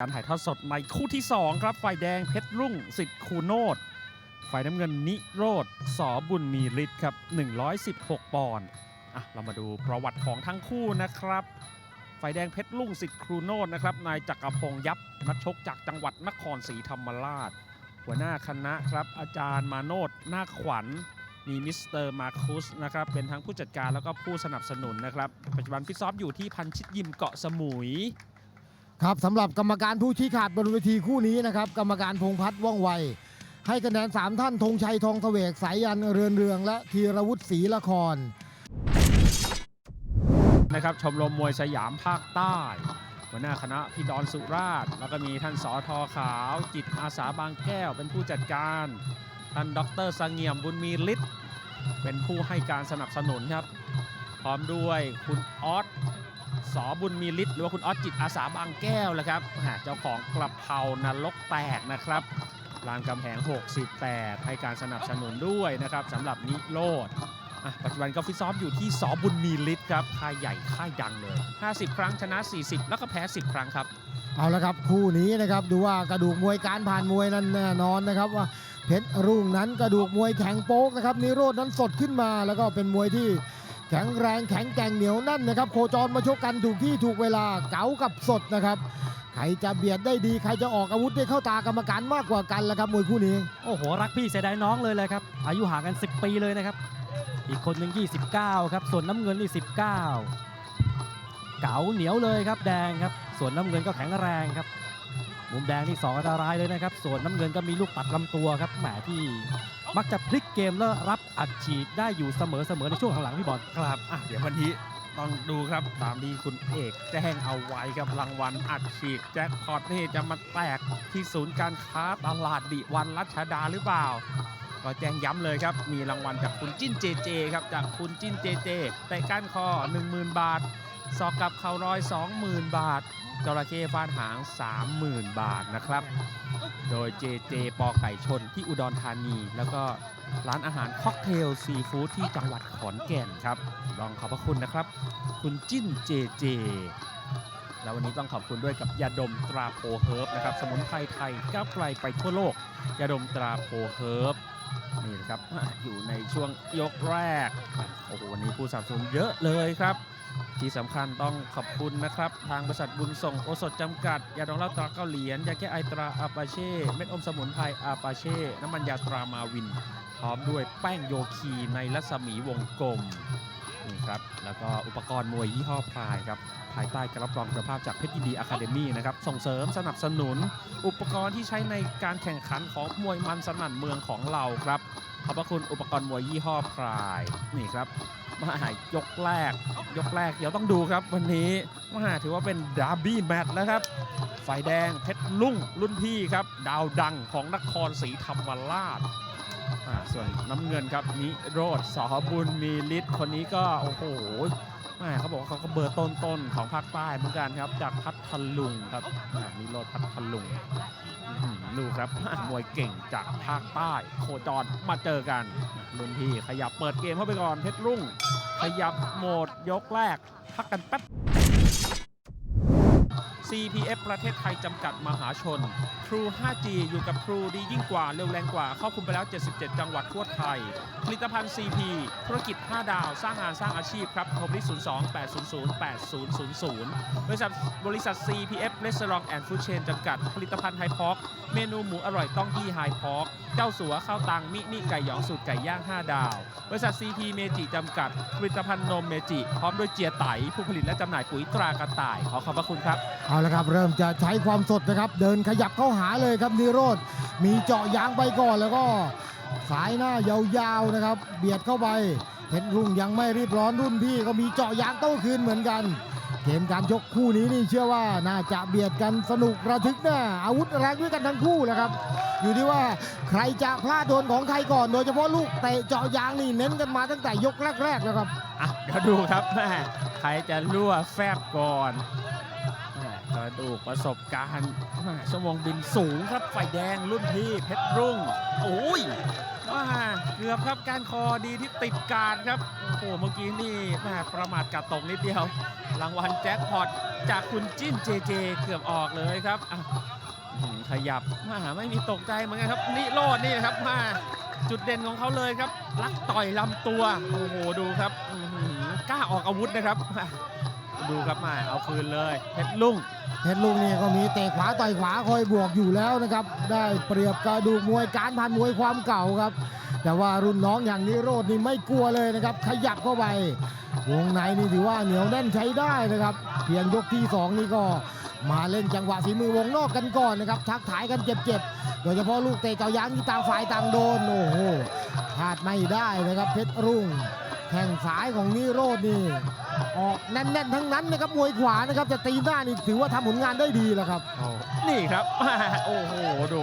การถ่ายทอดสดในคู่ที่ 2 ครับ ฝ่ายแดงเพชรรุ่งสิทธิ์คูโนดฝ่ายน้ำเงินนิโรธสอบุญมีฤทธิ์ครับ 116 ปอนด์อะเรามาดูประวัติของทั้งคู่นะครับ ฝ่ายแดงเพชรรุ่งสิทธิ์ครูโนดนะครับ นายจักรพงษ์ยับนักชกจากจังหวัดนครศรีธรรมราช หัวหน้าคณะครับ อาจารย์มาโนดนาขวัญ มีมิสเตอร์มาคุสนะครับ เป็นทั้งผู้จัดการแล้วก็ผู้สนับสนุนนะครับ ปัจจุบันฟิตซ้อมอยู่ที่พันชิตยิมเกาะสมุย ครับสำหรับกรรมการผู้ชี้ขาดบนเวทีคู่นี้นะครับ กรรมการพงพัฒน์ว่องไว ให้คะแนน 3 ท่านธงชัยทองเสวกสายยันเรือนเรือง และธีรวุฒิศรีละคร นะครับชมรมมวยสยามภาคใต้ หัวหน้าคณะพี่ดอนสุราช แล้วก็มีท่านสอทอขาว จิตอาสาบางแก้วเป็นผู้จัดการ ท่านดรสังเงียมบุญมีฤทธิ์เป็นผู้ให้การสนับสนุนครับ พร้อมด้วยคุณออส สอบุญมีฤทธิ์หรือว่าคุณออสจิตอาสาบางแก้วแหละครับอ่าเจ้าของกระเพรานรกแตกนะครับรามกำแหง 68 ให้การสนับสนุนด้วยนะครับสำหรับนิโรธอะปัจจุบันก็ฟิตซ้อมอยู่ที่สอบุญมีฤทธิ์ครับค่ายใหญ่ค่ายดังเลย 50 ครั้งชนะ 40 แล้วก็แพ้ 10 ครั้งครับ เอาละครับคู่นี้นะครับดูว่ากระดูกมวยการผ่านมวยนั้นแน่นอนนะครับว่าเพชรรุ่งนั้นกระดูกมวยแข็งโป๊กนะครับนิโรดนั้นสดขึ้นมาแล้วก็เป็นมวยที่ แข็งแรงแข็งแกร่งเหนียวแนั่นนะครับ โคจรมาชกกันถูกที่ถูกเวลาเก๋ากับสดนะครับใครจะเบียดได้ดีใครจะออกอาวุธได้เข้าตากรรมการมากกว่ากันล้วครับมวยคู่นี้โอ้โหรักพี่เสียดายน้องเลยเลยครับอายุห่างกัน 10 ปีเลยนะครับ อีกคนหนึ่ง29 ครับ ส่วนน้ำเงินนี่ 19 เก๋าเหนียวเลยครับแดงครับ ส่วนน้ำเงินก็แข็งแรงครับ มุมแดงนี่สองอันตรายเลยนะครับ ส่วนน้ำเงินก็มีลูกตัดลำตัวครับแหมที่มักจะพลิกเกมแล้วรับอัดฉีดได้อยู่เสมอๆในช่วงหลังๆพี่บอลครับอะเดี๋ยววันนี้ต้องดูครับตามที่คุณเอกแจ้งเอาไว้กับรางวัลอัดฉีดแจ็คพอตนี่จะมาแตกที่ศูนย์การค้าตลาดดิวันรัชดาหรือเปล่า ก็แจ้งย้ำเลยครับ มีรางวัลจากคุณจิ้นเจเจครับจากคุณจิ้นเจเจเตะก้านคอ 10,000 บาท สอกกับเข่ารอย 20,000 บาท จระเข้ฟาดหาง 30,000 บาทนะครับ โดยเจเจปอไก่ชนที่อุดรธานี แล้วก็ร้านอาหารค็อกเทลซีฟู้ดที่จังหวัดขอนแก่นครับ ลองขอบพระคุณนะครับ คุณจิ้นเจเจแล้ววันนี้ต้องขอบคุณด้วยกับยาดมตราโพเฮิร์บนะครับ สมุนไพรไทยก้าวไกลไปทั่วโลก ยาดมตราโพเฮิร์บนี่นะครับอยู่ในช่วงยกแรกโอ้โหวันนี้ผู้สับสนเยอะเลยครับ ที่สำคัญต้องขอบคุณนะครับ ทางบริษัทบุญส่งโอสถจำกัด ยาดองเหล้าตราเก้าเหรียญยาแก้ไอตราอาปาเช่ เม็ดอมสมุนไพรอาปาเช่ น้ำมันยาตรามาวิน พร้อมด้วยแป้งโยคีในรัศมีวงกลม นี่ครับ แล้วก็อุปกรณ์มวยยี่ห้อพลายครับ ภายใต้การรับรองคุณภาพจากเพชรยินดีอะคาเดมี่นะครับ ส่งเสริมสนับสนุน อุปกรณ์ที่ใช้ในการแข่งขันของมวยมันสนั่นเมืองของเราครับ ขอบพระคุณอุปกรณ์มวยยี่ห้อพลาย นี่ครับ มายกแรก ยกแรก เดี๋ยวต้องดูครับ วันนี้มาถือว่าเป็นดาร์บี้แมตช์แล้วครับ ฝ่ายแดงเพชรลุ่งรุ่นพี่ครับ ดาวดังของนครศรีธรรมราช อ่าส่วนน้ำเงินครับนิโรธสอบุญมีฤทธิ์คนนี้ก็โอ้โหแม่เขาบอกว่าเขาก็เบอร์ต้นๆของภาคใต้เหมือนกันครับ จากพัทลุงครับอ่านิโรธพัทลุงอื้อหือดูครับ มวยเก่งจากภาคใต้ โคจรมาเจอกันรุ่นพี่ขยับเปิดเกมเข้าไปก่อนเพชรรุ่ง ขยับโหมดยกแรก พักกันแป๊บ CPF ประเทศไทยจำกัดมหาชน True 5G อยู่กับ True ดียิ่งกว่าเร็วแรงกว่าครอบคลุมไปแล้ว 77 จังหวัดทั่วไทย ผลิตภัณฑ์ CP ธุรกิจ 5 ดาว สร้างงานสร้างอาชีพครับโทรที่ 02 800 8000 บริษัทบริษัท CPF Restaurant and Food Chain จำกัด ผลิตภัณฑ์ไฮพอกเมนูหมูอร่อยต้องที่ไฮพอกเจ้าสัวข้าวตังมินิไก่หยองสูตรไก่ย่าง 5 ดาว บริษัท CP เมจิจำกัด ผลิตภัณฑ์นมเมจิ พร้อมด้วยเจียไตผู้ผลิตและจำหน่ายปุ๋ยตรากระต่าย ขอขอบพระคุณครับ เอาละครับ เริ่มจะใช้ความสดนะครับ เดินขยับเข้าหาหาเลยครับนิโรธมีเจาะยางไปก่อนแล้วก็สายหน้ายาวๆนะครับ เบียดเข้าไปเพชรรุ่งยังไม่รีบร้อนรุ่นพี่ก็มีเจาะยางโต้คืนเหมือนกันเกมการชกคู่นี้นี่เชื่อว่าน่าจะเบียดกันสนุกระทึกแน่อาวุธแรงด้วยกันทั้งคู่แหละครับ อยู่ที่ว่าใครจะพลาดโดนของใครก่อน โดยเฉพาะลูกเตะเจาะยางนี่เน้นกันมาตั้งแต่ยกแรกๆแล้วครับอะเดี๋ยวดูครับแม่ใครจะรั่วแฟบก่อน ระดูกประสบการณ์ชั่วโมงบินสูงครับไฟแดงรุ่นพี่เพชรรุ่ง โอ้ยว่าเกือบครับการคอดีที่ติดการครับ โอ้โหเมื่อกี้นี่แม่ประมาทกัดตกนิดเดียว รางวัลแจ็คพอตจากคุณจิ้นเจเจเกือบออกเลยครับอะอื้อหือขยับมาไม่มีตกใจเหมือนกันครับนิโรดนี่ครับมาจุดเด่นของเขาเลยครับ ลักต่อยลำตัว โอ้โหดูครับหือกล้าออกอาวุธนะครับ ดูครับมาเอาคืนเลยเพชรลุง เพชรลุงนี่ก็มีเตะขวาต่อยขวาคอยบวกอยู่แล้วนะครับ ได้เปรียบกระดูกมวยการพันมวยความเก่าครับ แต่ว่ารุ่นน้องอย่างนิโรดนี่ไม่กลัวเลยนะครับ ขยับเข้าไปวงในนี่ถือว่าเหนียวแน่นใช้ได้นะครับ เพียงยกที่สองนี่ก็มาเล่นจังหวะฝีมือวงนอกกันก่อนนะครับ ทักทายกันเจ็บๆ โดยเฉพาะลูกเตะเจายางที่ต่างฝ่ายต่างโดน โอ้โหพลาดไม่ได้นะครับเพชรรุ่ง แข้งซ้ายของนิโรดนี่ออกแน่นๆทั้งนั้นนะครับมวยขวานะครับแต่ตีหน้านี่ถือว่าทำผลงานได้ดีแล้วครับนี่ครับ โอ้โห ดู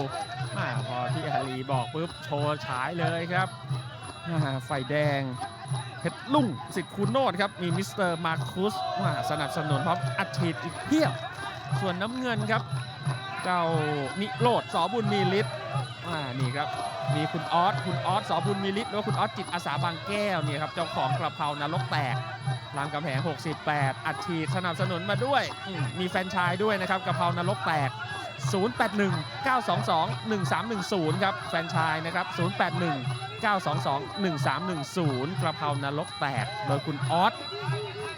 มาพอที่อาลีบอกปุ๊บโชว์ฉายเลยครับอ่าไฟแดงเพชรลุ่งสิทธิ์คุณโนดครับ มีมิสเตอร์มาคุสมาสนับสนุนพร้อมอัดฉีดอีกเพียบ ส่วนน้ำเงินครับ เจ้านิโรธสอบุญมีฤทธิ์อ่านี่ครับมีคุณออสคุณออสสอบุญมีฤทธิ์หรือว่าคุณออสจิตอาสาบางแก้วเนี่ยครับเจ้าของกระเพรานรกแตกรามกำแหง 68 อัดฉีดสนับสนุนมาด้วยมมีแฟนชายด้วยนะครับกระเพรานรกแตก 081 922 1310 ครับแฟนชายนะครับ 081 922 1310 กระเพรานรกแตกโดยคุณออส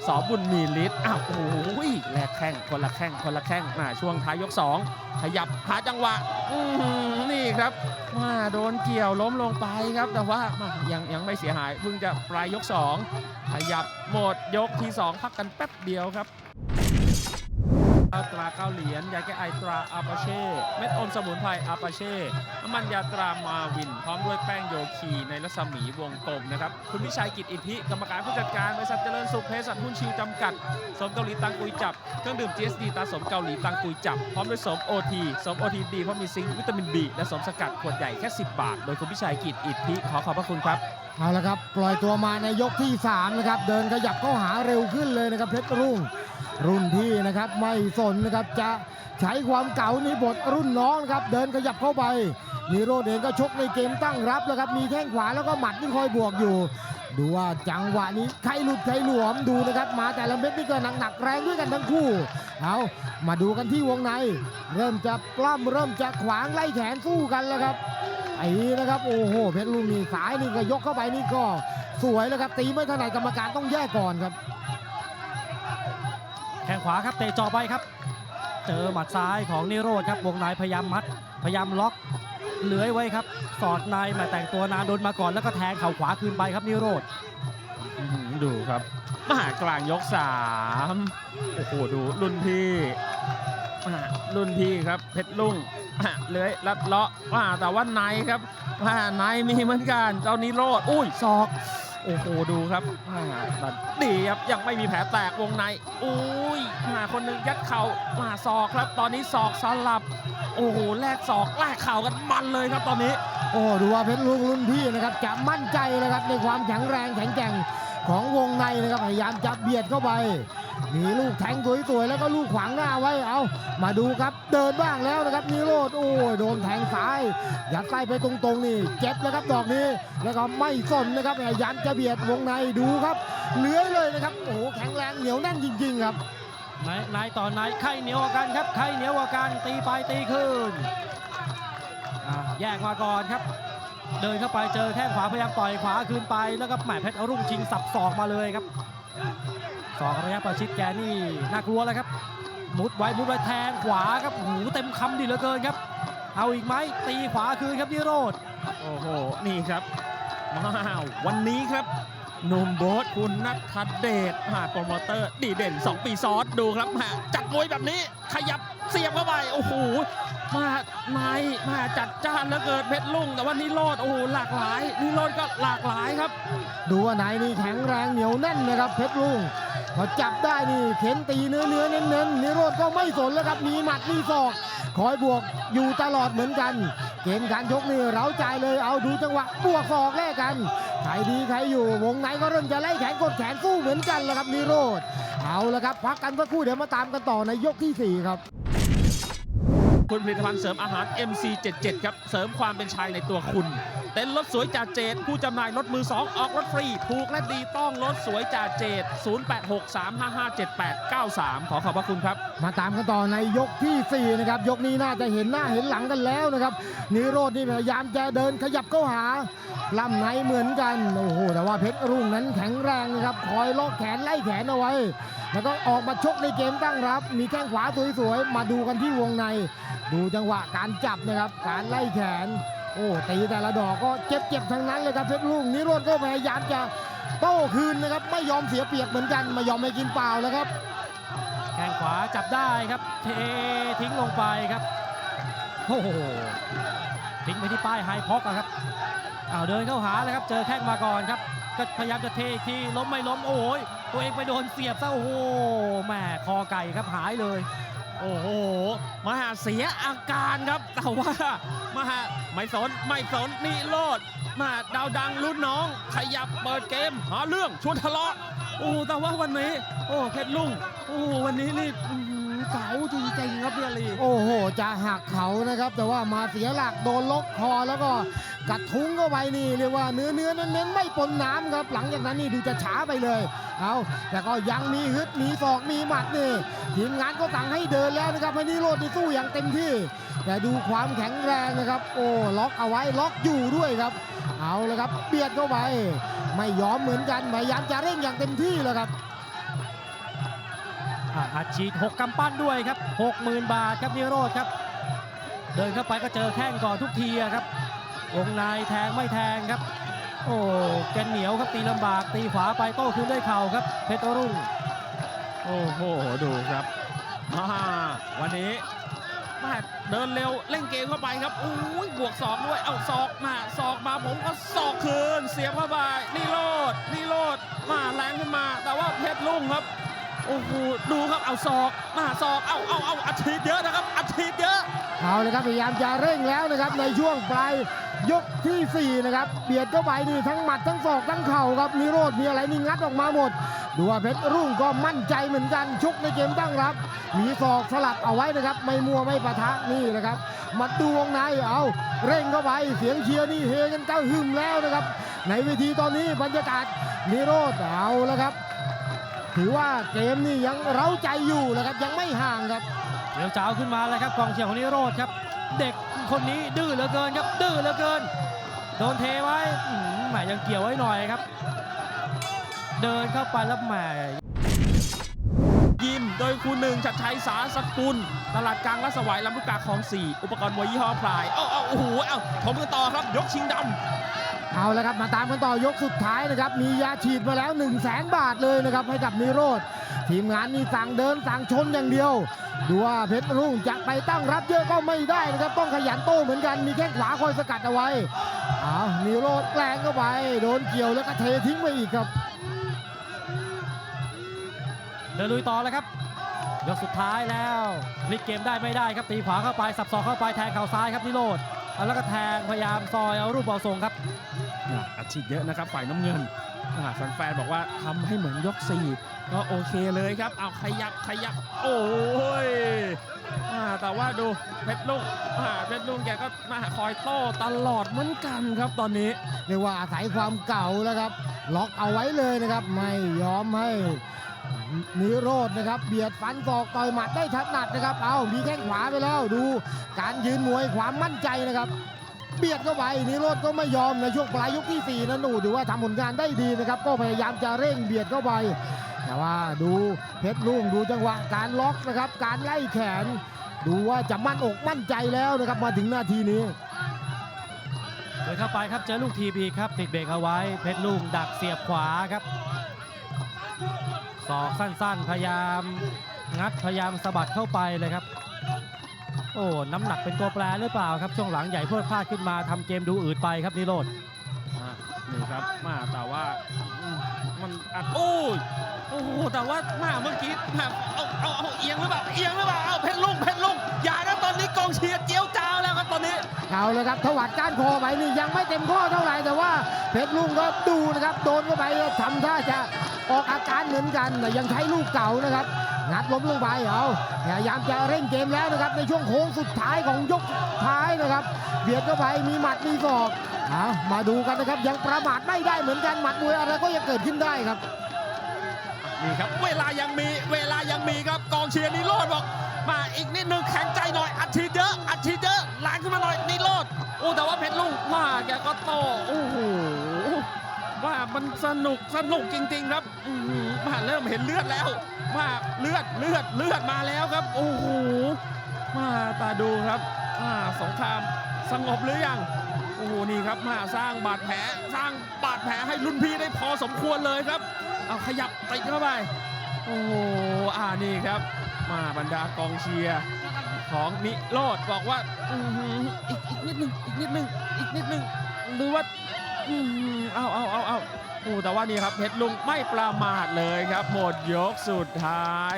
สอบุญมีฤทธิ์อ้าวโอ้ยแลกแข้งคนละแข้งคนละแข้งมาช่วงท้ายยก 2 ขยับหาจังหวะนี่ครับมาโดนเกี่ยวล้มลงไปครับ แต่ว่ามายังยังไม่เสียหายเพิ่งจะปลายยก 2 ขยับหมดยกที่ 2 พักกันแป๊บเดียวครับ ตราเก้าเหรียญยาแก้ไอตราอาปาเช่ เม็ดอมสมุนไพรอาปาเช่น้ำมันยาตรามาวิน พร้อมด้วยแป้งโยคีในรัศมีวงกลมนะครับ คุณวิชัยกิจอิทธิ กรรมการผู้จัดการบริษัทเจริญสุขเภสัชหุ้นชิวจำกัด สมเกาหลีตังกุยจับ เครื่องดื่ม GSD ตาสมเกาหลีตังกุยจับ พร้อมด้วยสมโอทีสมโอทีดีเพราะมีซิงค์วิตามิน B และสมสกัดขวดใหญ่แค่ 10 บาท โดยคุณวิชัยกิจอิทธิ ขอขอบพระคุณครับเอาละครับ ปล่อยตัวมาในยกที่3นะครับ เดินขยับเข้าหาเร็วขึ้นเลยนะครับเพชรรุ่ง รุ่นพี่นะครับไม่สนนะครับจะใช้ความเก่าในบทรุ่นน้องนะครับเดินขยับเข้าไปนีโรดเองก็ชกในเกมตั้งรับแล้วครับมีแข้งขวาแล้วก็หมัดที่คอยบวกอยู่ ดูว่าจังหวะนี้ใครหลุดใครหลวมดูนะครับมาแต่ละเม็ดนี่ก็หนักๆแรงด้วยกันทั้งคู่เอามาดูกันที่วงใน เริ่มจะปล้ำเริ่มจะขวางไล่แขนสู้กันแล้วครับไอ้นี่นะครับโอ้โหเพชรลุงนี่สายนี่ก็ยกเข้าไปนี่ก็สวยแล้วครับตีไม่ถนัดกรรมการต้องแยกก่อนครับ แข้งขวาครับเตะจ่อไปครับ เจอหมัดซ้ายของนิโรธครับวงในพยายามมัด พยายามล็อกเลื้อยไว้ครับ สอดในมาแต่งตัวนานโดนมาก่อนแล้วก็แทงเข่าขวาคืนไปครับนิโรธดูครับมากลางยก3โอ้โหดูรุ่นพี่รุ่นพี่ครับเพชรลุงอะเลื้อยลัดเลาะว่าแต่ว่าในครับว่าในมีเหมือนกันเจ้านิโรธอุ้ยศอก โอ้โหดูครับบัดดีครับยังไม่มีแผลแตกวงในอุ้ยมาคนหนึ่งยัดเข่ามาศอกครับ ตอนนี้ศอกสลับ โอ้โหแลกศอกแลกเข่ากันมันเลยครับตอนนี้ โอ้ดูว่าเพชรลุงรุ่นพี่นะครับจะมั่นใจนะครับในความแข็งแรงแข็งแกร่ง ของวงในนะครับพยายามจับเบียดเข้าไป มีลูกแทงสวยๆแล้วก็ลูกขวางหน้าไว้เอามาดูครับเดินบ้างแล้วนะครับนิโรธโอ้ยโดนแทงซ้ายยัดไส้ไปตรงๆนี่เจ็บแล้วครับดอกนี้แล้วก็ไม่สนนะครับพยายามจะเบียดวงในดูครับเลื้อยเลยนะครับโอ้โหแข็งแรงเหนียวแน่นจริง ๆ ครับนายนต่อนายใครเหนียวกันครับใครเหนียวกันตีไปตีคืนแยกมาก่อนครับ เดินเข้าไปเจอแข้งขวาพยายามต่อยขวาคืนไปแล้วก็แหมเพชรอรุ่งชิงสับศอกมาเลยครับศอกระยะประชิดแกนี่น่ากลัวแล้วครับมุดไว้มุดไว้แทงขวาครับโอ้โหเต็มคำดีเหลือเกินครับ เอาอีกไหมตีขวาคืนครับนิโรธโอ้โหนี่ครับว้าววันนี้ครับหนุ่มโบ๊ทคุณนัทเดชหาโปรโมเตอร์ดีเด่น 2 ปีซ้อนดูครับมาจัดมวยแบบนี้ขยับเสียบเข้าไปโอ้โห มานายมาจัดจ้านแล้วเกิดเพชรลุ่ง แต่ว่านิโรธโอ้โหหลากหลายนิโรธก็หลากหลายครับ ดูว่านายนี่แข็งแรงเหนียวแน่นนะครับเพชรลุงพอจับได้นี่เข็นตีเนื้อเนื้อเน้นเน้นนิโรธก็ไม่สนแล้วครับมีหมัดมีศอกคอยบวกอยู่ตลอดเหมือนกัน เกมการชกนี่เร้าใจเลยเอาดูจังหวะบวกศอกแลกกันใครดีใครอยู่วงในก็เริ่มจะไล่แขนกดแขนสู้เหมือนกันแล้วครับนิโรธเอาละครับพักกันสักครู่เดี๋ยวมาตามกันต่อในยกที่สี่ครับ คุณผลิตภัณฑ์เสริมอาหาร MC77 ครับ เสริมความเป็นชายในตัวคุณ เต็นท์รถสวยจ่าเจดผู้จำหน่ายรถมือสองออกรถฟรีถูกและดีต้องรถสวยจ่าเจด0863557893 ขอขอบพระคุณครับ มาตามกันต่อในยกที่ 4 นะครับ ยกนี้น่าจะเห็นหน้าเห็นหลังกันแล้วนะครับนิโรธนี่พยายามจะเดินขยับเข้าหาลำไหนเหมือนกันโอ้โหแต่ว่าเพชรรุ่งนั้นแข็งแรงนะครับคอยล็อกแขนไล่แขนเอาไว้ แล้วก็ออกมาชกในเกมตั้งรับ มีแข้งขวาสวยๆมาดูกันที่วงใน ดูจังหวะการจับนะครับการไล่แขน โอ้ตีแต่ละดอกก็เจ็บๆทั้งนั้นเลยครับเพชรรุ่งนิโรธก็พยายามจะโต้คืนนะครับ ไม่ยอมเสียเปรียบเหมือนกัน ไม่ยอมให้กินเปล่าแล้วครับแข้งขวาจับได้ครับ เททิ้งลงไปครับโอ้โหทิ้งไปที่ป้ายไฮพ็อกครับอ้าวเดินเข้าหาเลยครับ เจอแข้งมาก่อนครับ ก็พยายามจะเทอีกทีล้มไม่ล้มโอ้ยตัวเองไปโดนเสียบซะโอ้โหแม่คอไก่ครับหายเลย โอ้โหมาหาเสียอาการครับ แต่ว่ามาหาไม่สนไม่สนนี่โลดมาดาวดังรุ่นน้อง ขยับเปิดเกม หาเรื่องชวนทะเลาะโอ้แต่ว่าวันนี้ โอ้เพชรลุงโอ้วันนี้นี่ เก๋าจริงๆครับเบียรีโอ้โห จะหักเขานะครับ แต่ว่ามาเสียหลักโดนล็อกคอแล้วก็กัดทุ้งเข้าไปนี่เรียกว่าเนื้อเนื้อเน้นๆไม่ปนน้ำครับ หลังจากนั้นนี่ดูจะช้าไปเลย เอาแต่ก็ยังมีฮึดมีศอกมีหมัดนี่ทีมงานก็สั่งให้เดินแล้วนะครับให้นิโรธนี่สู้อย่างเต็มที่ แต่ดูความแข็งแรงนะครับ โอ้ล็อกเอาไว้ล็อกอยู่ด้วยครับ เอาเลยครับเบียดเข้าไป ไม่ยอมเหมือนกันพยายามจะเร่งอย่างเต็มที่เลยครับ อัดฉีด6กำปั้นด้วยครับ 60,000 บาทครับนิโรธครับ เดินเข้าไปก็เจอแข้งก่อนทุกทีครับวงในแทงไม่แทงครับ โอ้แกนเหนียวครับตีลำบากตีขวาไปโต้คืนด้วยเข่าครับ เพชรรุ่ง โอ้โหดูครับมาวันนี้มาเดินเร็วเล่นเกมเข้าไปครับอุ้ยบวกศอกด้วย เอาศอกมาศอกมาผมก็ศอกคืน เสียบเข้าไปนี่โลดนี่โลดมาแรงขึ้นมา แต่ว่าเพชรลุ่งครับ โอ้โหดูครับเอาศอกมาศอกเอาเอาเอาอัดฉีดเยอะนะครับอัดฉีดเยอะเอาเลยครับพยายามจะเร่งแล้วนะครับในช่วงปลายยกทีสี่ 4 นะครับเบียดเข้าไปนี่ทั้งหมัดทั้งศอกทั้งเข่าครับนิโรธมีอะไรนี่งัดออกมาหมดดูว่าเพชรรุ่งก็มั่นใจเหมือนกันชกในเกมตั้งรับ มีศอกสลับเอาไว้นะครับ ไม่มัวไม่ปะทะนี่นะครับมาดูวงในเอาเร่งเข้าไปเสียงเชียร์นี่เฮกันเก้าหึมแล้วนะครับ ในเวทีตอนนี้บรรยากาศนิโรธเอาแล้วครับ ถือว่าเกมนี่ยังเร้าใจอยู่นะครับยังไม่ห่างครับเดี๋ยวจ้าวขึ้นมาแล้วครับกองเชียร์ของนิโรธครับ เด็กคนนี้ดื้อเหลือเกินครับดื้อเหลือเกิน โดนเทไว้หือแหมยังเกี่ยวไว้หน่อยครับ เดินเข้าไปแล้วแหมยิมโดยคุณหนึ่งชัดชัยสาสกุล ตลาดกลางรัศวายลำลูกกาคลอง 4 อุปกรณ์มวยยี่ห้อพลาย เอาเอาโอ้โหเอ้าชมกันต่อครับ ยกชิงดำ เอาละครับมาตามกันต่อยกสุดท้ายนะครับ มียาฉีดมาแล้ว1 0 0 0 0แบาทเลยนะครับให้กับนิโรธทีมงานนี่สั่งเดินสั่งชนอย่างเดียว ดูว่าเพชรรุ่งจะไปตั้งรับเยอะก็ไม่ได้นะครับ ต้องขยันโต้เหมือนกันมีแข้งขวาคอยสกัดเอาไว้เอานิโรธแรงเข้าไป โดนเกี่ยวแล้วก็เททิ้งไปอีกครับ เดินลุยต่อแล้วครับ ยกสุดท้ายแล้วพลิกเกมได้ไม่ได้ครับตีขวาเข้าไปสับศอกเข้าไปแทงเข่าซ้ายครับนิโรธเอาแล้วก็แทงพยายามซอยเอารูปเอาทรงครับอะอัดฉีดเยอะนะครับฝ่ายน้ำเงินอะแฟนๆบอกว่าทำให้เหมือนยก4ก็โอเคเลยครับเอาขยับขยับโอ้ยอะแต่ว่าดูเพชรลุงอะเพชรลุงแกก็มาคอยโต้ตลอดเหมือนกันครับตอนนี้เรียกว่าอาศัยความเก่าแล้วครับ ล็อกเอาไว้เลยนะครับ ไม่ยอมให้ นิโรธนะครับ เบียดฟันศอกต่อยหมัดได้ถนัดนะครับ เอามีแข้งขวาไปแล้วดูการยืนมวยความมั่นใจนะครับเบียดเข้าไปนิโรธก็ไม่ยอมในช่วงปลายยกที่ 4นั้นดูถือว่าทำผลงานได้ดีนะครับ ก็พยายามจะเร่งเบียดเข้าไป แต่ว่าดูเพชรลุงดูจังหวะการล็อกนะครับ การไล่แขน ดูว่าจะมั่นอกมั่นใจแล้วนะครับมาถึงนาทีนี้เดินเข้าไปครับเจอลูกทีบีครับติดเบรกเอาไว้เพชรลุงดักเสียบขวาครับ ศอกสั้นๆ พยายามงัดพยายามสะบัดเข้าไปเลยครับ โอ้ น้ำหนักเป็นตัวแปรหรือเปล่าครับ ช่วงหลังใหญ่เพิ่มพลาดขึ้นมาทำเกมดูอืดไปครับนิโรธอะนี่ครับมาแต่ว่าอืมมันอัดโอ้ยโอ้โหแต่ว่ามาเมื่อกี้มาเอาเอาเอาเอียงหรือเปล่าเอียงหรือเปล่าเอาเพชรลุงเพชรลุงอย่านะต อนนี้กองเชียร์เจียวจ้าวแล้วครับตอนนี้ เอาเลยครับถวัดก้านคอไปนี่ยังไม่เต็มข้อเท่าไหร่แต่ว่าเพชรลุงก็ดูนะครับโดนเข้าไปทำท่าจะออกอาการเหมือนกันแต่ยังใช้ลูกเก่านะครับงัดล้มลงไปเอาพยายามจะเร่งเกมแล้วนะครับในช่วงโค้งสุดท้ายของยกสุดท้ายนะครับเบียดเข้าไปมีหมัดมีศอกเอามาดูกันนะครับยังประมาทไม่ได้เหมือนกันหมัดมวยอะไรก็ยังเกิดขึ้นได้ครับนี่ครับเวลายังมีเวลายังมีครับกองเชียร์นิโรธบอกมาอีกนิดนึงแข็งใจ โตโอ้โหว่ามันสนุกสนุกจริง ๆ ครับมาเริ่มเห็นเลือดแล้วว่าเลือดเลือดเลือดมาแล้วครับโอ้โหมาตาดูครับอ่าสงครามสงบหรือยังโอ้โหนี่ครับมาสร้างบาดแผลสร้างบาดแผลให้รุ่นพี่ได้พอสมควรเลยครับ เอาขยับติดเข้าไปโอ้โหอ่านี่ครับ มาบรรดากองเชียร์ของนิโรธบอกว่าอ,อีกอีกนิดหนึ่งอีกนิดหนึ่งอีกนิดหนึ่ง หรือว่าอือหือเอาเอาเอาเอาโอ้แต่ว่านี่ครับเพชรลุงไม่ประมาทเลยครับ หมดยกสุดท้าย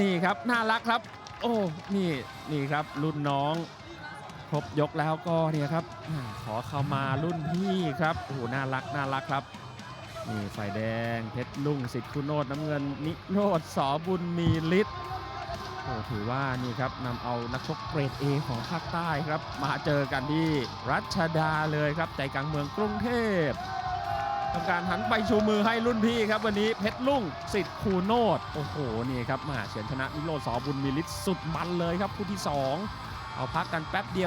นี่ครับน่ารักครับ โอ้นี่นี่ครับรุ่นน้อง ครบยกแล้วก็เนี่ยครับ ขอเข้ามารุ่นพี่ครับโอ้น่ารักน่ารักครับนี่ฝ่ายแดงเพชรลุงสิทธิ์คุณโนดน้ำเงินนิโรธสอบุญมีฤทธิ์ โอ้ถือว่านี่ครับนำเอานักชกเกรดเอของภาคใต้ครับ มาเจอกันที่รัชดาเลยครับใจกลางเมืองกรุงเทพทำการหันไปชูมือให้รุ่นพี่ครับ วันนี้เพชรลุ่งสิทธิ์คูโนดโอ้โหนี่ครับมหาเฉียนชนะนิโรธสอบุญมีฤทธิ์สุดมันเลยครับคู่ที่สองเอาพักกันแป๊บเดียว